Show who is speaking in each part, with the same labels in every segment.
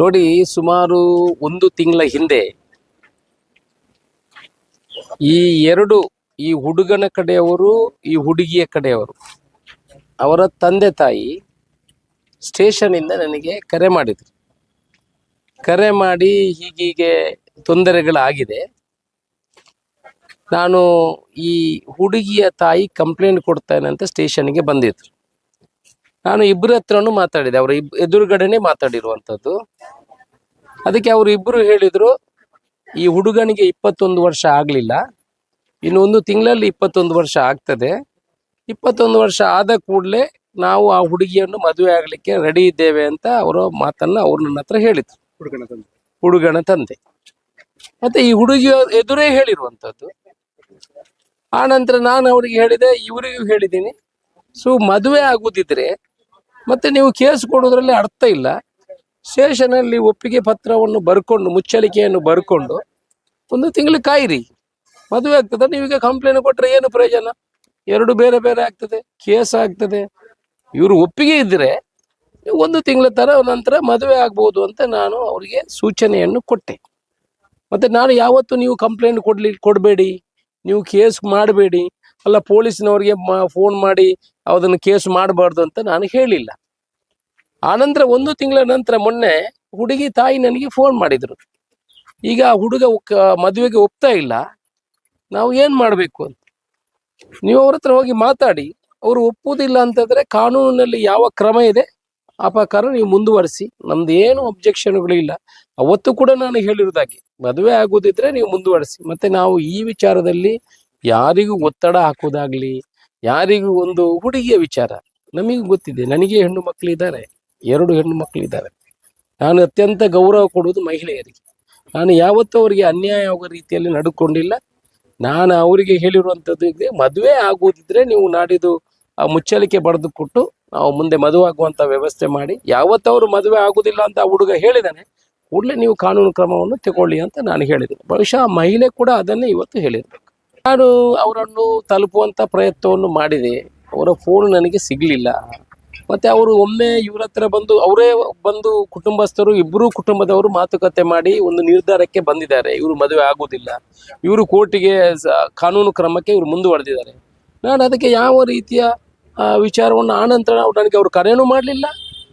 Speaker 1: ನೋಡಿ, ಸುಮಾರು ಒಂದು ತಿಂಗಳ ಹಿಂದೆ ಈ ಎರಡು, ಈ ಹುಡುಗನ ಕಡೆಯವರು, ಈ ಹುಡುಗಿಯ ಕಡೆಯವರು, ಅವರ ತಂದೆ ತಾಯಿ ಸ್ಟೇಷನ್ ಇಂದ ನನಗೆ ಕರೆ ಮಾಡಿದ್ರು. ಕರೆ ಮಾಡಿ ಹೀಗೀಗೆ ತೊಂದರೆಗಳಾಗಿದೆ. ನಾನು ಈ ಹುಡುಗಿಯ ತಾಯಿ ಕಂಪ್ಲೇಂಟ್ ಕೊಡ್ತೇನೆ ಅಂತ ಸ್ಟೇಷನ್ಗೆ ಬಂದಿದ್ರು. ನಾನು ಇಬ್ಬರ ಹತ್ರನೂ ಮಾತಾಡಿದೆ. ಅವರ ಇಬ್ ಎದುರುಗಡೆನೆ ಮಾತಾಡಿರುವಂಥದ್ದು. ಅದಕ್ಕೆ ಅವರು ಇಬ್ಬರು ಹೇಳಿದ್ರು ಈ ಹುಡುಗನಿಗೆ ಇಪ್ಪತ್ತೊಂದು ವರ್ಷ ಆಗಲಿಲ್ಲ. ಇನ್ನು ಒಂದು ತಿಂಗಳಲ್ಲಿ ಇಪ್ಪತ್ತೊಂದು ವರ್ಷ ಆಗ್ತದೆ. ಇಪ್ಪತ್ತೊಂದು ವರ್ಷ ಆದ ಕೂಡಲೇ ನಾವು ಆ ಹುಡುಗಿಯನ್ನು ಮದುವೆ ಆಗಲಿಕ್ಕೆ ರೆಡಿ ಇದ್ದೇವೆ ಅಂತ ಅವರ ಮಾತನ್ನ ಅವ್ರು ನನ್ನ ಹತ್ರ ಹೇಳಿದ್ರು.
Speaker 2: ಹುಡುಗನ ತಂದೆ.
Speaker 1: ಹುಡುಗನ ತಂದೆ. ಮತ್ತೆ ಈ ಹುಡುಗಿಯ ಎದುರೇ ಹೇಳಿರುವಂಥದ್ದು. ಆ ನಂತರ ನಾನು ಅವರಿಗೆ ಹೇಳಿದೆ ಇವರಿಗೂ ಹೇಳಿದ್ದೀನಿ. ಸೊ ಮದುವೆ ಆಗುದಿದ್ರೆ ಮತ್ತೆ ನೀವು ಕೇಸ್ ಕೊಡೋದ್ರಲ್ಲಿ ಅರ್ಥ ಇಲ್ಲ. ಸ್ಟೇಷನ್ ಅಲ್ಲಿ ಒಪ್ಪಿಗೆ ಪತ್ರವನ್ನು ಬರ್ಕೊಂಡು, ಮುಚ್ಚಳಿಕೆಯನ್ನು ಬರ್ಕೊಂಡು ಒಂದು ತಿಂಗಳು ಕಾಯಿರಿ. ಮದುವೆ ಆಗ್ತದೆ, ನೀವೀಗ ಕಂಪ್ಲೇಂಟ್ ಕೊಟ್ರೆ ಏನು ಪ್ರಯೋಜನ? ಎರಡು ಬೇರೆ ಬೇರೆ ಆಗ್ತದೆ, ಕೇಸ್ ಆಗ್ತದೆ. ಇವರು ಒಪ್ಪಿಗೆ ನೀವು ಒಂದು ತಿಂಗಳ ತರ ನಂತರ ಮದುವೆ ಆಗ್ಬೋದು ಅಂತ ನಾನು ಅವರಿಗೆ ಸೂಚನೆಯನ್ನು ಕೊಟ್ಟೆ. ಮತ್ತೆ ನಾನು ಯಾವತ್ತು ನೀವು ಕಂಪ್ಲೇಂಟ್ ಕೊಡ್ಲಿ, ಕೊಡಬೇಡಿ, ನೀವು ಕೇಸ್ ಮಾಡಬೇಡಿ, ಅಲ್ಲ ಪೊಲೀಸ್ನವರಿಗೆ ಫೋನ್ ಮಾಡಿ, ಅದನ್ನು ಕೇಸ್ ಮಾಡಬಾರ್ದು ಅಂತ ನಾನು ಹೇಳಿಲ್ಲ. ಆನಂತರ ಒಂದು ತಿಂಗಳ ನಂತರ ಮೊನ್ನೆ ಹುಡುಗಿ ತಾಯಿ ನನಗೆ ಫೋನ್ ಮಾಡಿದ್ರು. ಈಗ ಹುಡುಗ ಮದುವೆಗೆ ಒಪ್ತಾ ಇಲ್ಲ. ನಾವು ಏನು ಮಾಡಬೇಕು ಅಂತ. ನೀವು ಅವ್ರ ಹತ್ರ ಹೋಗಿ ಮಾತಾಡಿ. ಅವರು ಒಪ್ಪುವುದಿಲ್ಲ ಅಂತಂದ್ರೆ ಕಾನೂನಿನಲ್ಲಿ ಯಾವ ಕ್ರಮ ಇದೆ? ಆ ಪ್ರಕಾರ ನೀವು ಮುಂದುವರಿಸಿ. ನಮ್ದು ಏನು ಅಬ್ಜೆಕ್ಷನ್ಗಳು ಇಲ್ಲ. ಅವತ್ತು ಕೂಡ ನಾನು ಹೇಳಿರೋದಾಗಿ ಮದುವೆ ಆಗೋದಿದ್ರೆ ನೀವು ಮುಂದುವರಿಸಿ. ಮತ್ತೆ ನಾವು ಈ ವಿಚಾರದಲ್ಲಿ ಯಾರಿಗೂ ಒತ್ತಡ ಹಾಕೋದಾಗ್ಲಿ ಯಾರಿಗೂ ಒಂದು ಹುಡುಗಿಯ ವಿಚಾರ, ನಮಗೂ ಗೊತ್ತಿದೆ. ನನಗೆ ಹೆಣ್ಣು ಮಕ್ಕಳಿದ್ದಾರೆ ಎರಡು ಹೆಣ್ಣು ಮಕ್ಕಳಿದ್ದಾರೆ ನಾನು ಅತ್ಯಂತ ಗೌರವ ಕೊಡುವುದು ಮಹಿಳೆಯರಿಗೆ. ನಾನು ಯಾವತ್ತೂ ಅವರಿಗೆ ಅನ್ಯಾಯ ಆಗೋ ರೀತಿಯಲ್ಲಿ ನಡ್ಕೊಂಡಿಲ್ಲ. ನಾನು ಅವರಿಗೆ ಹೇಳಿರುವಂಥದ್ದು ಇದೆ ಮದುವೆ ಆಗುವುದಿದ್ರೆ ನೀವು ನಾಡಿದ್ದು ಆ ಮುಚ್ಚಳಿಕೆ ಬರೆದು ಕೊಟ್ಟು ನಾವು ಮುಂದೆ ಮದುವೆ ಆಗುವಂಥ ವ್ಯವಸ್ಥೆ ಮಾಡಿ. ಯಾವತ್ತವರು ಮದುವೆ ಆಗುವುದಿಲ್ಲ ಅಂತ ಆ ಹುಡುಗ ಹೇಳಿದಾನೆ. ಕೂಡಲೇ ನೀವು ಕಾನೂನು ಕ್ರಮವನ್ನು ತಗೊಳ್ಳಿ ಅಂತ ನಾನು ಹೇಳಿದ್ದೀನಿ. ಬಹುಶಃ ಮಹಿಳೆ ಕೂಡ ಅದನ್ನೇ ಇವತ್ತು ಹೇಳಿರ್ಬೇಕು. ನಾನು ಅವರನ್ನು ತಲುಪುವಂಥ ಪ್ರಯತ್ನವನ್ನು ಮಾಡಿದೆ. ಅವರ ಫೋನ್ ನನಗೆ ಸಿಗ್ಲಿಲ್ಲ. ಮತ್ತೆ ಅವರು ಒಮ್ಮೆ ಇವ್ರ ಹತ್ರ ಬಂದು, ಅವರೇ ಬಂದು ಕುಟುಂಬಸ್ಥರು ಇಬ್ಬರು ಕುಟುಂಬದವರು ಮಾತುಕತೆ ಮಾಡಿ ಒಂದು ನಿರ್ಧಾರಕ್ಕೆ ಬಂದಿದ್ದಾರೆ. ಇವರು ಮದುವೆ ಆಗುವುದಿಲ್ಲ ಇವರು ಕೋರ್ಟಿಗೆ ಕಾನೂನು ಕ್ರಮಕ್ಕೆ ಇವರು ಮುಂದುವರೆದಿದ್ದಾರೆ. ನಾನು ಅದಕ್ಕೆ ಯಾವ ರೀತಿಯ ವಿಚಾರವನ್ನು ಆನಂತರ ನನಗೆ ಅವರು ಕರೆನೂ ಮಾಡಲಿಲ್ಲ.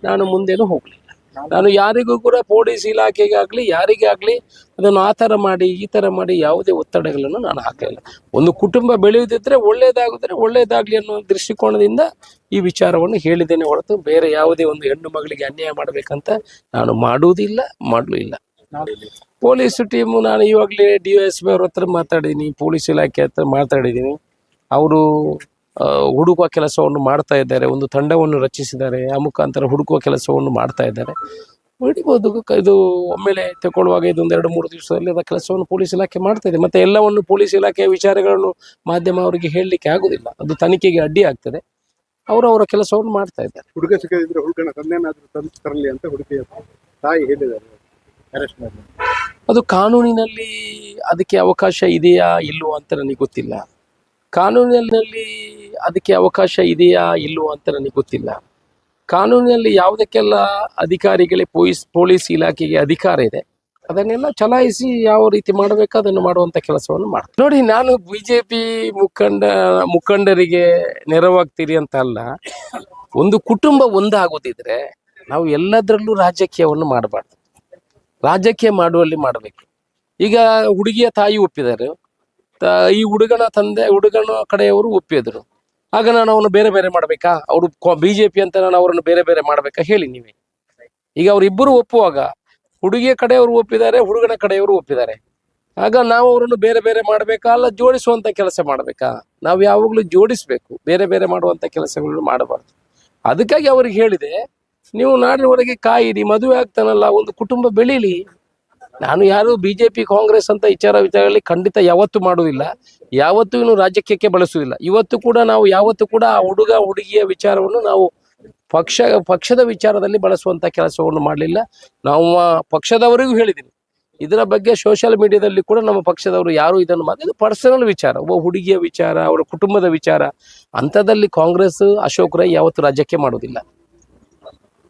Speaker 1: ನಾನು ಮುಂದೇನು ಹೋಗಲಿಲ್ಲ. ನಾನು ಯಾರಿಗೂ ಕೂಡ ಪೊಲೀಸ್ ಇಲಾಖೆಗೆ ಆಗಲಿ ಯಾರಿಗೇ ಆಗಲಿ ಅದನ್ನು ಆ ಥರ ಮಾಡಿ, ಈ ಥರ ಮಾಡಿ ಯಾವುದೇ ಒತ್ತಡಗಳನ್ನು ನಾನು ಹಾಕಲಿಲ್ಲ. ಒಂದು ಕುಟುಂಬ ಬೆಳೆಯುವುದಿದ್ರೆ ಒಳ್ಳೇದಾಗಿದ್ರೆ ಒಳ್ಳೇದಾಗ್ಲಿ ಅನ್ನೋ ದೃಷ್ಟಿಕೋನದಿಂದ ಈ ವಿಚಾರವನ್ನು ಹೇಳಿದ್ದೇನೆ ಹೊರತು ಬೇರೆ ಯಾವುದೇ ಒಂದು ಹೆಣ್ಣು ಮಗಳಿಗೆ ಅನ್ಯಾಯ ಮಾಡಬೇಕಂತ ನಾನು ಮಾಡುವುದಿಲ್ಲ ಮಾಡಲೂ ಇಲ್ಲ ಪೊಲೀಸ್ ಟೀಮು ನಾನು ಇವಾಗಲೇ ಡಿ ಎಸ್ ಪಿ ಅವ್ರ ಹತ್ರ ಮಾತಾಡಿದ್ದೀನಿ, ಪೊಲೀಸ್ ಇಲಾಖೆ ಹತ್ರ ಮಾತಾಡಿದ್ದೀನಿ. ಅವರು ಹುಡುಕುವ ಕೆಲಸವನ್ನು ಮಾಡ್ತಾ ಇದ್ದಾರೆ ಒಂದು ತಂಡವನ್ನು ರಚಿಸಿದ್ದಾರೆ ಆ ಮುಖಾಂತರ ಹುಡುಕುವ ಕೆಲಸವನ್ನು ಮಾಡ್ತಾ ಇದ್ದಾರೆ. ಹಿಡಿಬೋದು ಇದು ಒಮ್ಮೆಲೆ ತಗೊಳ್ಳುವಾಗ ಇದೊಂದು ಎರಡು ಮೂರು ದಿವಸದಲ್ಲಿ ಅದರ ಕೆಲಸವನ್ನು ಪೊಲೀಸ್ ಇಲಾಖೆ ಮಾಡ್ತಾ ಇದೆ. ಮತ್ತೆ ಎಲ್ಲವನ್ನು ಪೊಲೀಸ್ ಇಲಾಖೆಯ ವಿಚಾರಗಳನ್ನು ಮಾಧ್ಯಮ ಅವರಿಗೆ ಹೇಳಲಿಕ್ಕೆ ಆಗುದಿಲ್ಲ. ಅದು ತನಿಖೆಗೆ ಅಡ್ಡಿ ಆಗ್ತದೆ. ಅವರು ಅವರ ಕೆಲಸವನ್ನು ಮಾಡ್ತಾ ಇದ್ದಾರೆ.
Speaker 2: ಹುಡುಗ ಸಿಕ್ಕದಿದ್ರೆ ಹುಡುಗನ ತಂದೆನಾದ್ರೂ ತಂದು ತರಲಿ ಅಂತ ಹುಡುಗಿಯ ತಾಯಿ ಹೇಳಿದ್ದಾರೆ. ಅರೆಸ್ಟ್ ಮಾಡಿ.
Speaker 1: ಅದು ಕಾನೂನಿನಲ್ಲಿ ಅದಕ್ಕೆ ಅವಕಾಶ ಇದೆಯಾ ಇಲ್ವೋ ಅಂತ ನನಗೆ ಗೊತ್ತಿಲ್ಲ. ಕಾನೂನಿನಲ್ಲಿ ಅದಕ್ಕೆ ಅವಕಾಶ ಇದೆಯಾ ಇಲ್ಲವೋ ಅಂತ ನನಗೆ ಗೊತ್ತಿಲ್ಲ. ಕಾನೂನಿನಲ್ಲಿ ಯಾವುದಕ್ಕೆಲ್ಲ ಅಧಿಕಾರಿಗಳಿಗೆ ಪೊಲೀಸ್ ಪೊಲೀಸ್ ಇಲಾಖೆಗೆ ಅಧಿಕಾರ ಇದೆ, ಅದನ್ನೆಲ್ಲ ಚಲಾಯಿಸಿ ಯಾವ ರೀತಿ ಮಾಡಬೇಕು ಅದನ್ನು ಮಾಡುವಂತ ಕೆಲಸವನ್ನು ಮಾಡ್ತಾರೆ ನೋಡಿ, ನಾನು ಬಿಜೆಪಿ ಮುಖಂಡ, ಮುಖಂಡರಿಗೆ ನೆರವಾಗ್ತೀರಿ ಅಂತ ಅಲ್ಲ, ಒಂದು ಕುಟುಂಬ ಒಂದಾಗೋದಿದ್ರೆ ನಾವು ಎಲ್ಲದರಲ್ಲೂ ರಾಜಕೀಯವನ್ನು ಮಾಡಬಾರ್ದು. ರಾಜಕೀಯ ಮಾಡುವಲ್ಲಿ ಮಾಡಬೇಕು. ಈಗ ಹುಡುಗಿಯ ತಾಯಿ ಒಪ್ಪಿದ್ದಾರೆ. ಈ ಹುಡುಗನ ತಂದೆ, ಹುಡುಗನ ಕಡೆಯವರು ಒಪ್ಪಿದ್ರು. ಆಗ ನಾನು ಅವನು ಬೇರೆ ಬೇರೆ ಮಾಡಬೇಕಾ? ಅವರು ಬಿಜೆಪಿ ಅಂತ ನಾನು ಅವರನ್ನು ಬೇರೆ ಬೇರೆ ಮಾಡಬೇಕಾ ಹೇಳಿ ನೀವೇ. ಈಗ ಅವರಿಬ್ಬರು ಒಪ್ಪುವಾಗ ಹುಡುಗಿಯ ಕಡೆಯವರು ಒಪ್ಪಿದ್ದಾರೆ, ಹುಡುಗನ ಕಡೆಯವರು ಒಪ್ಪಿದ್ದಾರೆ. ಆಗ ನಾವು ಅವರನ್ನು ಬೇರೆ ಬೇರೆ ಮಾಡಬೇಕಾ? ಅಲ್ಲ ಜೋಡಿಸುವಂತ ಕೆಲಸ ಮಾಡಬೇಕಾ? ನಾವು ಯಾವಾಗಲೂ ಜೋಡಿಸ್ಬೇಕು, ಬೇರೆ ಬೇರೆ ಮಾಡುವಂತ ಕೆಲಸಗಳನ್ನು ಮಾಡಬಾರ್ದು. ಅದಕ್ಕಾಗಿ ಅವ್ರಿಗೆ ಹೇಳಿದೆ, ನೀವು ನಾಡಿನವರೆಗೆ ಕಾಯಿರಿ, ಮದುವೆ ಆಗ್ತಾನಲ್ಲ, ಒಂದು ಕುಟುಂಬ ಬೆಳೀಲಿ. ನಾನು ಯಾರು ಬಿಜೆಪಿ, ಕಾಂಗ್ರೆಸ್ ಅಂತ ವಿಚಾರ ವಿಚಾರಗಳಲ್ಲಿ ಖಂಡಿತ ಯಾವತ್ತೂ ಮಾಡುವುದಿಲ್ಲ. ಯಾವತ್ತೂ ಇನ್ನು ರಾಜಕೀಯಕ್ಕೆ ಬಳಸುವುದಿಲ್ಲ. ಇವತ್ತು ಕೂಡ ನಾವು ಯಾವತ್ತು ಕೂಡ ಆ ಹುಡುಗ, ಹುಡುಗಿಯ ವಿಚಾರವನ್ನು ನಾವು ಪಕ್ಷ, ಪಕ್ಷದ ವಿಚಾರದಲ್ಲಿ ಬಳಸುವಂತ ಕೆಲಸವನ್ನು ಮಾಡಲಿಲ್ಲ. ನಾವು ಪಕ್ಷದವರಿಗೂ ಹೇಳಿದ್ದೀನಿ. ಇದರ ಬಗ್ಗೆ ಸೋಷಿಯಲ್ ಮೀಡಿಯಾದಲ್ಲಿ ಕೂಡ ನಮ್ಮ ಪಕ್ಷದವರು ಯಾರು ಇದನ್ನು ಮಾಡಿ ಇದು ಪರ್ಸನಲ್ ವಿಚಾರ, ಒಬ್ಬ ಹುಡುಗಿಯ ವಿಚಾರ, ಅವರ ಕುಟುಂಬದ ವಿಚಾರ. ಅಂಥದ್ದಲ್ಲಿ ಕಾಂಗ್ರೆಸ್, ಅಶೋಕ್ ರೈ ಯಾವತ್ತು ರಾಜ್ಯಕ್ಕೆ ಮಾಡುವುದಿಲ್ಲ.